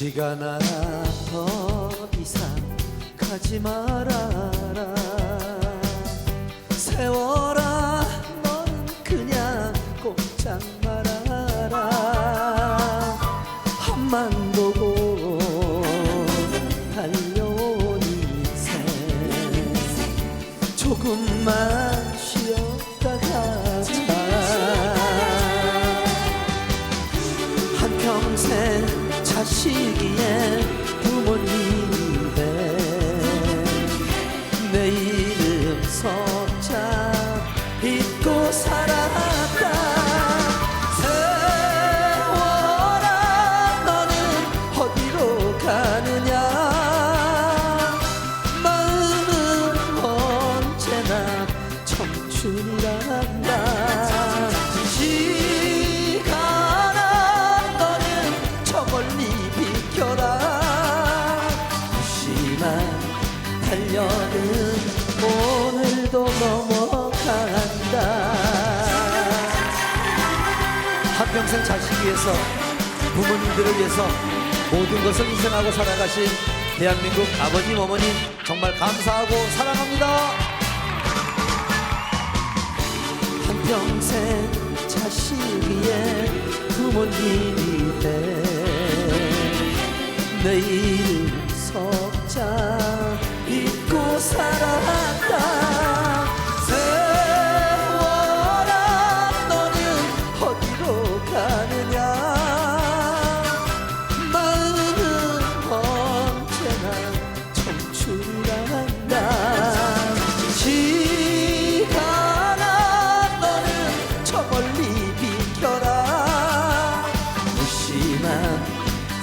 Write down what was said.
시간아 더 이상 가지 말아라. 세월아 넌 그냥 꼼짝 말아라. 앞만 보고 달려온 인생. 조금만 쉬었다 가자. 한평생 자식이에 부모님이 돼내 이름 석자 잊고 살았다. 세월아 너는 어디로 가느냐? 마음은 언제나 청춘이란다 달려는 오늘도 넘어간다. 한평생 자식 위해서 부모님들을 위해서 모든 것을 희생하고 살아가신 대한민국 아버님 어머님 정말 감사하고 사랑합니다. 한평생 자식 위에 부모님이 돼. 내일 석